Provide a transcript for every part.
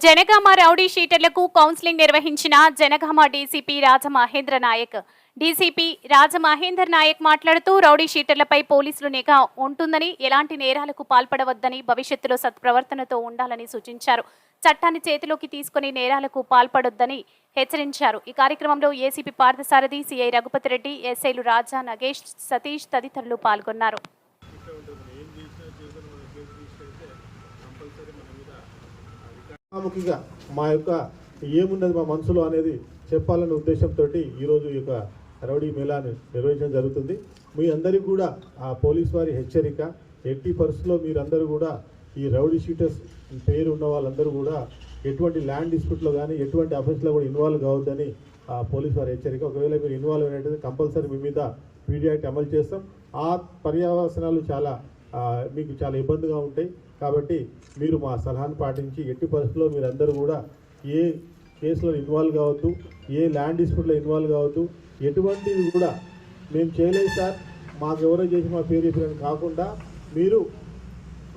Janagama rowdy షీటర్లకు counselling నిర్వహించిన Janagama DCP Rajamahendra Nayak. DCP Rajamahender Nayak మాట్లాడుతూ రౌడీ షీటర్లపై పోలీసులు నిఘా ఉంటుందని ఎలాంటి నేరాలకు పాల్పడవద్దని భవిష్యత్తులో సత్ప్రవర్తనతో ఉండాలని సూచించారు. చట్టాన్ని చేతిలోకి తీసుకుని నేరాలకు పాల్పడొద్దని హెచ్చరించారు. ఈ కార్యక్రమంలో ఏసీపీ పార్థసారథి సిఐ రఘుపతి రెడ్డి ఎస్ఐలు రాజా నగేష్ సతీష్ తదితరులు పాల్గొన్నారు. ముఖ్యంగా మా యొక్క ఏమున్నది మా మనసులో అనేది చెప్పాలనే ఉద్దేశంతో ఈరోజు ఈ యొక్క రౌడీ మేళాను నిర్వహించడం జరుగుతుంది. మీ అందరికీ కూడా ఆ పోలీస్ వారి హెచ్చరిక ఎట్టి పరిస్థితుల్లో మీరందరూ కూడా ఈ రౌడీ షీటర్స్ పేరు ఉన్న వాళ్ళందరూ కూడా ఎటువంటి ల్యాండ్ డిస్ప్యూట్లో కానీ ఎటువంటి అఫెన్స్లో కూడా ఇన్వాల్వ్ కావద్దని ఆ పోలీస్ వారి హెచ్చరిక. ఒకవేళ మీరు ఇన్వాల్వ్ అయినట్టయితే కంపల్సరీ మీ మీద పీడియాక్ట్ అమలు చేస్తాం. ఆ పర్యావసనాలు చాలా మీకు చాలా ఇబ్బందిగా ఉంటాయి. కాబట్టి మీరు మా సలహాను పాటించి ఎట్టి పరిస్థితుల్లో మీరందరూ కూడా ఏ కేసులో ఇన్వాల్వ్ కావద్దు ఏ ల్యాండ్ డిస్ప్యూట్లో ఇన్వాల్వ్ కావద్దు. ఎటువంటిది కూడా మేము చేయలేదు సార్. మాకు ఎవరో చేసి మా పేరు చెప్పినని కాకుండా మీరు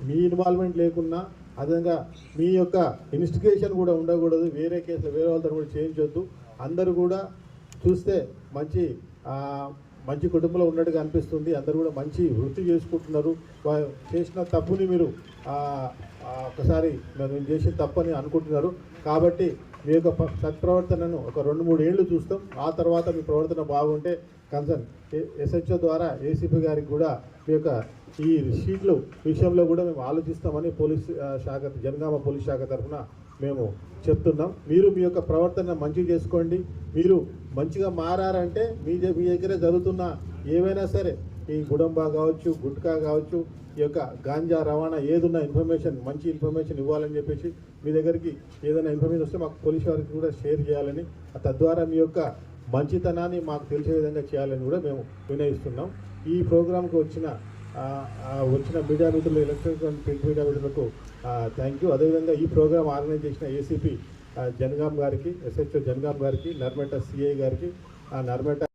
మీ ఇన్వాల్వ్మెంట్ లేకున్నా అదేవిధంగా మీ యొక్క ఇన్వెస్టిగేషన్ కూడా ఉండకూడదు. వేరే కేసులు వేరే వాళ్ళతో కూడా చేయించొద్దు. అందరూ కూడా చూస్తే మంచి మంచి కుటుంబంలో ఉన్నట్టుగా అనిపిస్తుంది. అందరూ కూడా మంచి వృత్తి చేసుకుంటున్నారు. చేసిన తప్పుని మీరు ఒకసారి మేము చేసిన తప్పని అనుకుంటున్నారు. కాబట్టి మీ యొక్క సత్ప్రవర్తనను ఒక రెండు మూడు ఏళ్ళు చూస్తాం. ఆ తర్వాత మీ ప్రవర్తన బాగుంటే కన్సర్న్. ఎస్హెచ్ఓ ద్వారా ఏసీపీ గారికి కూడా మీ యొక్క ఈ సీట్లు విషయంలో కూడా మేము ఆలోచిస్తామని పోలీస్ శాఖ జనగామ పోలీస్ శాఖ తరఫున మేము చెప్తున్నాం. మీరు మీ యొక్క ప్రవర్తన మంచి చేసుకోండి. మీరు మంచిగా మారారంటే మీ మీ దగ్గర జరుగుతున్న ఏవైనా సరే ఈ గుడంబా కావచ్చు గుట్కా కావచ్చు ఈ యొక్క గాంజా రవాణా ఏదున్న ఇన్ఫర్మేషన్ మంచి ఇన్ఫర్మేషన్ ఇవ్వాలని చెప్పేసి మీ దగ్గరికి ఏదైనా ఇన్ఫర్మేషన్ వస్తే మాకు పోలీస్ వారికి కూడా షేర్ చేయాలని తద్వారా మీ యొక్క మంచితనాన్ని మాకు తెలిసే విధంగా చేయాలని కూడా మేము వినయిస్తున్నాం. ఈ ప్రోగ్రాంకి వచ్చిన వచ్చిన మీడియా మిత్రులు ఎలక్ట్రానిక్ అండ్ ప్రింట్ మీడియా మిత్రులకు థ్యాంక్ యూ అదేవిధంగా ఈ ప్రోగ్రాం ఆర్గనైజ్ చేసిన ఏసీపీ జనగాం గారికి ఎస్హెచ్ఓ జనగాం గారికి నర్మేట సిఐ గారికి ఆ, నర్మేట